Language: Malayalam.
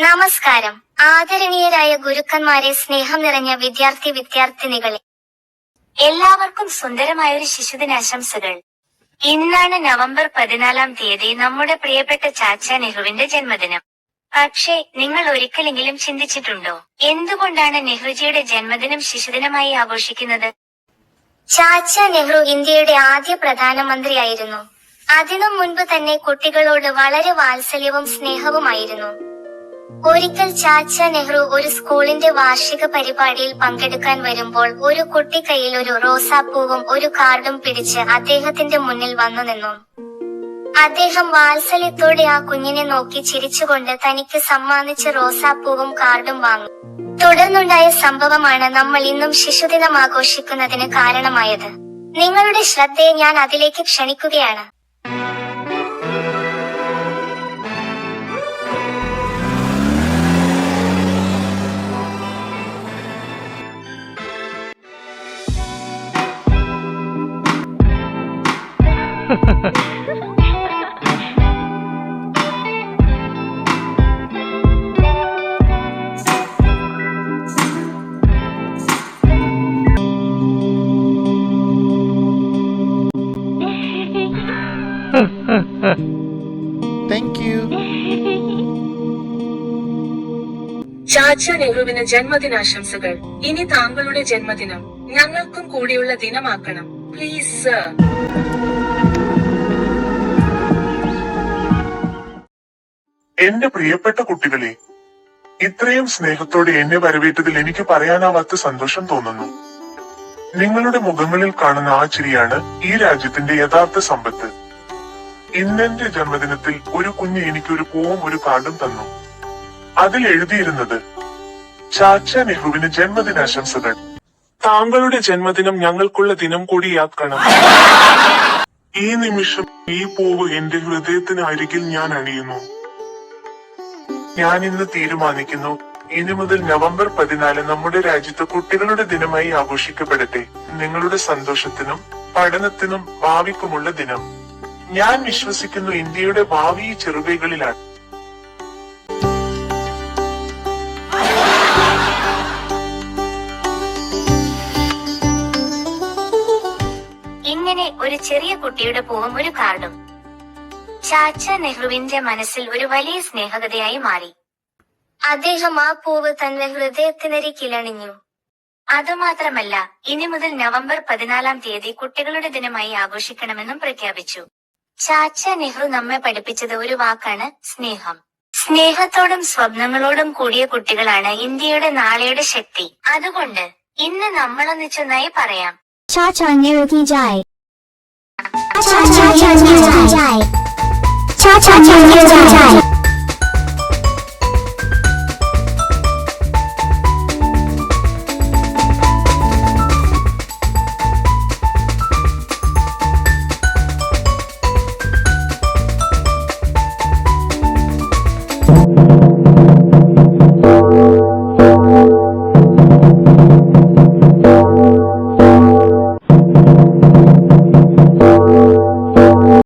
നമസ്കാരം. ആദരണീയരായ ഗുരുക്കന്മാരെ സ്നേഹം നിറഞ്ഞ വിദ്യാർത്ഥി വിദ്യാർത്ഥിനികളെ. എല്ലാവർക്കും സുന്ദരമായ ഒരു ശിശുദിനാശംസകൾ. ഇന്നാണ് നവംബർ പതിനാലാം തീയതി നമ്മുടെ പ്രിയപ്പെട്ട ചാച്ച നെഹ്റുവിന്റെ ജന്മദിനം. പക്ഷേ നിങ്ങൾ ഒരിക്കലെങ്കിലും ചിന്തിച്ചിട്ടുണ്ടോ? എന്തുകൊണ്ടാണ് നെഹ്റുജിയുടെ ജന്മദിനം ശിശുദിനമായി ആഘോഷിക്കുന്നത്? ചാച്ച നെഹ്റു ഇന്ത്യയുടെ ആദ്യ പ്രധാനമന്ത്രിയായിരുന്നു. അതിനും മുൻപ് തന്നെ കുട്ടികളോട് വളരെ വാത്സല്യവും സ്നേഹവുമായിരുന്നു. ഒരിക്കൽ ചാച്ച നെഹ്റു ഒരു സ്കൂളിന്റെ വാർഷിക പരിപാടിയിൽ പങ്കെടുക്കാൻ വരുമ്പോൾ ഒരു കുട്ടി കയ്യിൽ ഒരു റോസാപ്പൂവും ഒരു കാർഡും പിടിച്ച് അദ്ദേഹത്തിന്റെ മുന്നിൽ വന്നു നിന്നു. അദ്ദേഹം വാത്സല്യത്തോടെ ആ കുഞ്ഞിനെ നോക്കി ചിരിച്ചുകൊണ്ട് തനിക്ക് സമ്മാനിച്ച റോസാപ്പൂവും കാർഡും വാങ്ങി. തുടർന്നുണ്ടായ സംഭവമാണ് നമ്മൾ ഇന്നും ശിശുദിനം ആഘോഷിക്കുന്നതിന് കാരണമായത്. നിങ്ങളുടെ ശ്രദ്ധയെ ഞാൻ അതിലേക്ക് ക്ഷണിക്കുകയാണ്. താങ്ക് യു ചാച്ച നെഹ്റുവിന് ജന്മദിനാശംസകൾ. ഇനി താങ്കളുടെ ജന്മദിനം. ഞങ്ങൾക്കും കൂടിയുള്ള ദിനമാക്കണം. പ്ലീസ് സർ എന്റെ പ്രിയപ്പെട്ട കുട്ടികളെ ഇത്രയും സ്നേഹത്തോടെ എന്നെ വരവേറ്റതിൽ എനിക്ക് പറയാനാവാത്ത സന്തോഷം തോന്നുന്നു. നിങ്ങളുടെ മുഖങ്ങളിൽ കാണുന്ന ആ ചിരിയാണ് ഈ രാജ്യത്തിന്റെ യഥാർത്ഥ സമ്പത്ത്. ഇന്നെന്റെ ജന്മദിനത്തിൽ ഒരു കുഞ്ഞ് എനിക്കൊരു പൂവും ഒരു കാർഡും തന്നു. അതിൽ എഴുതിയിരുന്നത് ചാച്ച നെഹ്റുവിന് ജന്മദിനാശംസകൾ. താങ്കളുടെ ജന്മദിനം ഞങ്ങൾക്കുള്ള ദിനം കൂടിയാക്കണം ഈ നിമിഷം ഈ പൂവ് എന്റെ ഹൃദയത്തിന് അരികിൽ ഞാൻ അണിയുന്നു. ഞാൻ ഇന്ന് തീരുമാനിക്കുന്നു. ഇനി മുതൽ നവംബർ പതിനാല് നമ്മുടെ രാജ്യത്ത് കുട്ടികളുടെ ദിനമായി ആഘോഷിക്കപ്പെടട്ടെ. നിങ്ങളുടെ സന്തോഷത്തിനും പഠനത്തിനും ഭാവിക്കുമുള്ള ദിനം. ഞാൻ വിശ്വസിക്കുന്നു ഇന്ത്യയുടെ ഭാവി ചെറുകൈകളിലാണ്. ഇങ്ങനെ ഒരു ചെറിയ കുട്ടിയുടെ പൂവം ഒരു കാർഡും? ചാച്ച നെഹ്റുവിന്റെ മനസ്സിൽ ഒരു വലിയ സ്നേഹകതയായി മാറി. അദ്ദേഹം ആ പൂവ് തന്റെ ഹൃദയത്തിനരികിലണിഞ്ഞു. അതുമാത്രമല്ല ഇനി മുതൽ നവംബർ പതിനാലാം തീയതി കുട്ടികളുടെ ദിനമായി ആഘോഷിക്കണമെന്നും പ്രഖ്യാപിച്ചു. ചാച്ച നെഹ്റു നമ്മെ പഠിപ്പിച്ചത് ഒരു വാക്കാണ് സ്നേഹം. സ്നേഹത്തോടും സ്വപ്നങ്ങളോടും കൂടിയ കുട്ടികളാണ് ഇന്ത്യയുടെ നാളെയുടെ ശക്തി. അതുകൊണ്ട് ഇന്ന് നമ്മളൊന്നിച്ചൊന്നായി പറയാം. ചാച്ച cha ചാച്ച ചാച്ച jai. cha tròn như trải